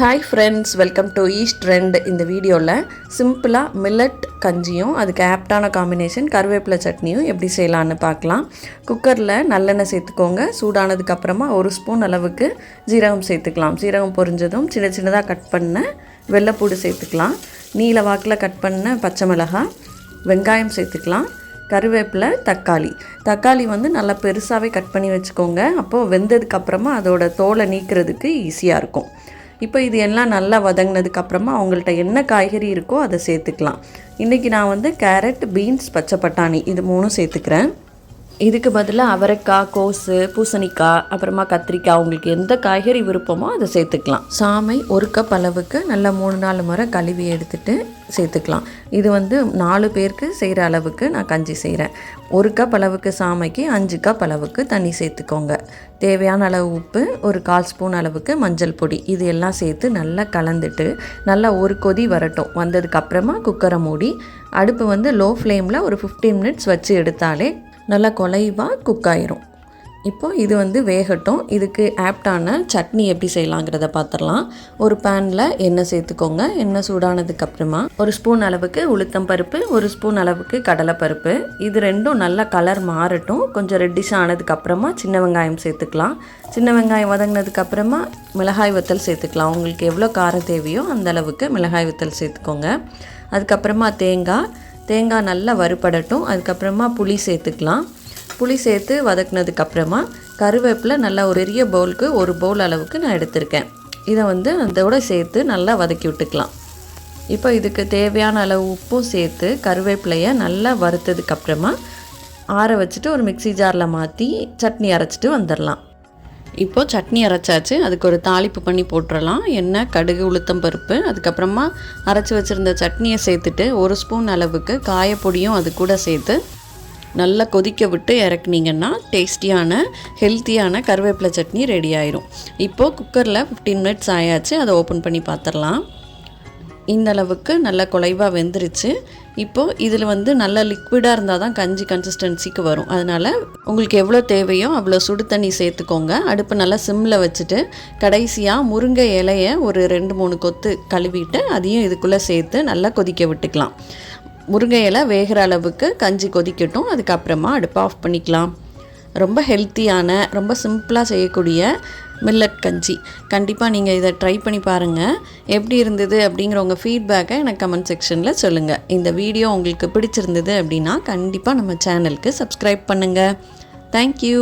Hi friends welcome to east trend இந்த வீடியோவில் சிம்பிளாக மில்லட் கஞ்சியும் அதுக்கு ஆப்டான காம்பினேஷன் கருவேப்பிலை சட்னியும் எப்படி செய்யலான்னு பார்க்கலாம். குக்கரில் நல்லெண்ணெய் சேர்த்துக்கோங்க. சூடானதுக்கப்புறமா ஒரு ஸ்பூன் அளவுக்கு ஜீரகம் சேர்த்துக்கலாம். ஜீரகம் பொரிஞ்சதும் சின்ன சின்னதாக கட் பண்ண வெள்ளைப்பூடு சேர்த்துக்கலாம். நீல வாக்கில் கட் பண்ண பச்சை மிளகாய் வெங்காயம் சேர்த்துக்கலாம். கருவேப்பிலை தக்காளி. தக்காளி வந்து நல்லா பெருசாகவே கட் பண்ணி வச்சுக்கோங்க. அப்போது வெந்ததுக்கப்புறமா அதோட தோலை நீக்கிறதுக்கு ஈஸியாக இருக்கும். இப்போ இது எல்லாம் நல்லா வதங்கினதுக்கு அப்புறமா அவங்கள்ட்ட என்ன காய்கறி இருக்கோ அதை சேர்த்துக்கலாம். இன்றைக்கி நான் வந்து கேரட் பீன்ஸ் பச்சை பட்டாணி இது மூணும் சேர்த்துக்கிறேன். இதுக்கு பதிலாக அவரைக்காய் கோஸு பூசணிக்காய் அப்புறமா கத்திரிக்காய் உங்களுக்கு எந்த காய்கறி விருப்பமோ அதை சேர்த்துக்கலாம். சாமை ஒரு கப் அளவுக்கு நல்லா மூணு நாலு முறை கழுவி எடுத்துட்டு சேர்த்துக்கலாம். இது வந்து நாலு பேருக்கு செய்கிற அளவுக்கு நான் கஞ்சி செய்கிறேன் ஒரு கப் அளவுக்கு சாமைக்கு அஞ்சு கப் அளவுக்கு தண்ணி சேர்த்துக்கோங்க. தேவையான அளவு உப்பு ஒரு கால் ஸ்பூன் அளவுக்கு மஞ்சள் பொடி இது எல்லாம் சேர்த்து நல்லா கலந்துட்டு நல்லா ஒரு கொதி வரட்டும். வந்ததுக்கப்புறமா குக்கரை மூடி அடுப்பு வந்து லோ ஃப்ளேமில் ஒரு ஃபிஃப்டீன் மினிட்ஸ் வச்சு எடுத்தாலே நல்லா குலைவாக குக் ஆயிரும் இப்போ இது வந்து வேகட்டும். இதுக்கு ஆப்டான சட்னி எப்படி செய்யலாங்கிறத பார்த்துடலாம் ஒரு பேனில் எண்ணெய் சேர்த்துக்கோங்க. எண்ணெய் சூடானதுக்கு அப்புறமா ஒரு ஸ்பூன் அளவுக்கு உளுத்தம் பருப்பு ஒரு ஸ்பூன் அளவுக்கு கடலைப்பருப்பு இது ரெண்டும் நல்லா கலர் மாறட்டும். கொஞ்சம் ரெட்டிஷ் ஆனதுக்கப்புறமா சின்ன வெங்காயம் சேர்த்துக்கலாம். சின்ன வெங்காயம் வதங்கினதுக்கப்புறமா மிளகாய் வத்தல் சேர்த்துக்கலாம். உங்களுக்கு எவ்வளோ காரம் தேவையோ அந்த அளவுக்கு மிளகாய் வத்தல் சேர்த்துக்கோங்க. அதுக்கப்புறமா தேங்காய் தேங்காய் நல்லா வறுபடட்டும். அதுக்கப்புறமா புளி சேர்த்துக்கலாம். புளி சேர்த்து வதக்குனதுக்கப்புறமா கருவேப்பிலை நல்லா ஒரு பெரிய பவுலுக்கு ஒரு பவுல் அளவுக்கு நான் எடுத்திருக்கேன். இதை வந்து அதோட சேர்த்து நல்லா வதக்கி விட்டுக்கலாம். இப்போ இதுக்கு தேவையான அளவு உப்பும் சேர்த்து கருவேப்பிலையை நல்லா வறுத்ததுக்கப்புறமா ஆற வச்சுட்டு ஒரு மிக்சி ஜாரில் மாற்றி சட்னி அரைச்சிட்டு வந்துடலாம் இப்போது சட்னி அரைச்சாச்சு. அதுக்கு ஒரு தாளிப்பு பண்ணி போட்டுடலாம் எண்ணெய் கடுகு உளுத்தம் பருப்பு. அதுக்கப்புறமா அரைச்சி வச்சுருந்த சட்னியை சேர்த்துட்டு ஒரு ஸ்பூன் அளவுக்கு காயப்பொடியும் அது கூட சேர்த்து நல்லா கொதிக்க விட்டு இறக்குனீங்கன்னா டேஸ்டியான ஹெல்த்தியான கருவேப்பிலை சட்னி ரெடி ஆயிரும். இப்போது குக்கரில் ஃபிஃப்டீன் மினிட்ஸ் ஆயாச்சு. அதை ஓப்பன் பண்ணி பார்த்துடலாம் இந்த அளவுக்கு நல்லா குலைவாக வெந்துருச்சு. இப்போது இதில் வந்து நல்ல லிக்விடாக இருந்தால் தான் கஞ்சி கன்சிஸ்டன்சிக்கு வரும். அதனால் உங்களுக்கு எவ்வளோ தேவையோ அவ்வளோ சுடு தண்ணி சேர்த்துக்கோங்க. அடுப்பு நல்லா சிம்மில் வச்சுட்டு கடைசியாக முருங்கை இலையை ஒரு ரெண்டு மூணு கொத்து கழுவிட்டு அதையும் இதுக்குள்ளே சேர்த்து நல்லா கொதிக்க விட்டுக்கலாம். முருங்கை இலை வேகிற அளவுக்கு கஞ்சி கொதிக்கட்டும். அதுக்கப்புறமா அடுப்பை ஆஃப் பண்ணிக்கலாம். ரொம்ப ஹெல்த்தியான ரொம்ப சிம்பிளாக செய்யக்கூடிய மில்லட் கஞ்சி. கண்டிப்பாக நீங்கள் இதை ட்ரை பண்ணி பாருங்கள் எப்படி இருந்தது அப்படிங்கிற உங்கள் ஃபீட்பேக்கை எனக்கு கமெண்ட் செக்ஷனில் சொல்லுங்கள் இந்த வீடியோ உங்களுக்கு பிடிச்சிருந்தது அப்படின்னா கண்டிப்பாக நம்ம சேனலுக்கு சப்ஸ்கிரைப் பண்ணுங்கள் தேங்க்யூ